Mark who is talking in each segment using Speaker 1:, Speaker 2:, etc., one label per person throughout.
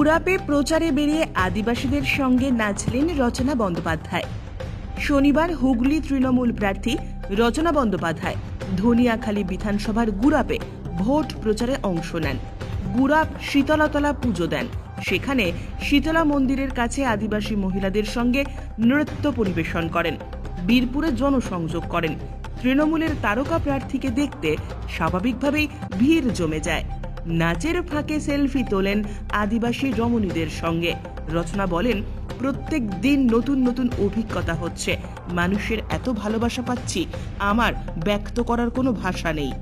Speaker 1: গুড়াপে প্রচারে বেরিয়ে আদিবাসীদের সঙ্গে নাচলেন রচনা বন্দ্যোপাধ্যায়। শনিবার হুগলি তৃণমূল প্রার্থী রচনা বন্দ্যোপাধ্যায় ধনিয়াখালী বিধানসভার গুড়াপে ভোট প্রচারে অংশ নেন। গুড়াপ শীতলাতলা পুজো দেন। সেখানে শীতলা মন্দিরের কাছে আদিবাসী মহিলাদের সঙ্গে নৃত্য পরিবেশন করেন। বীরপুরে জনসংযোগ করেন। তৃণমূলের তারকা প্রার্থীকে দেখতে স্বাভাবিকভাবেই ভিড় জমে যায়। নাচের ফাঁকে সেলফি তোলেন আদিবাসী রমণীদের সঙ্গে। রচনা বলেন প্রত্যেক দিন নতুন নতুন অভিজ্ঞতা হচ্ছে। মানুষের এত ভালোবাসা পাচ্ছি আমার ব্যক্ত করার কোনো ভাষা নেই।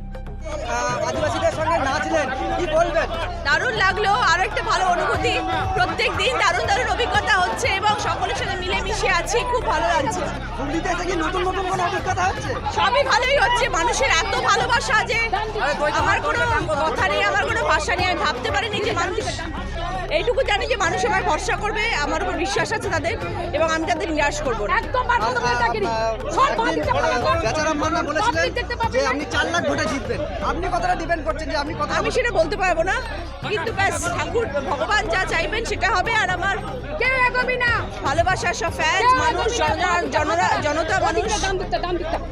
Speaker 2: আদিবাসীদের সঙ্গে নাচলেন কি বলবেন?
Speaker 3: দারুণ লাগল আরও একটা ভালো অনুভূতি। প্রত্যেক দিন দারুণ দারুণ অভিজ্ঞতা হচ্ছে এবং সকলের সাথে মিলেমিশে আছি খুব ভালো লাগছে।
Speaker 2: হুগলিতে এসে কি নতুন নতুন কোনো অভিজ্ঞতা হচ্ছে?
Speaker 3: সবই ভালোই হচ্ছে মানুষের এত ভালোবাসা যে আমার কোনো কথা ভাষা নেই আমি ভাবতে পারিনি যে মানুষ এইটুকু জানি যে মানুষ আমার ভরসা করবে আমার উপর বিশ্বাস আছে তাদের এবং আমি তাদের নিরাশ করব
Speaker 4: একদম
Speaker 2: আমি
Speaker 3: সেটা বলতে পারব না। কিন্তু ব্যাস ঠাকুর ভগবান যা চাইবেন সেটা হবে আর আমার
Speaker 4: কেউ এগোবি না।
Speaker 3: ভালোবাসার সব মানুষ জনতা জনতা মানুষ।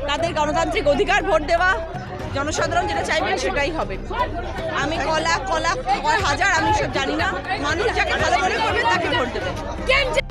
Speaker 3: তাদের গণতান্ত্রিক অধিকার ভোট দেওয়া। জনসাধারণ যেটা চাইবেন সেটাই হবে। আমি কলা কলা হাজার, আমি সব জানি না। মানুষ যাকে ভালো মনে করবে তাকে ভোট দেবে।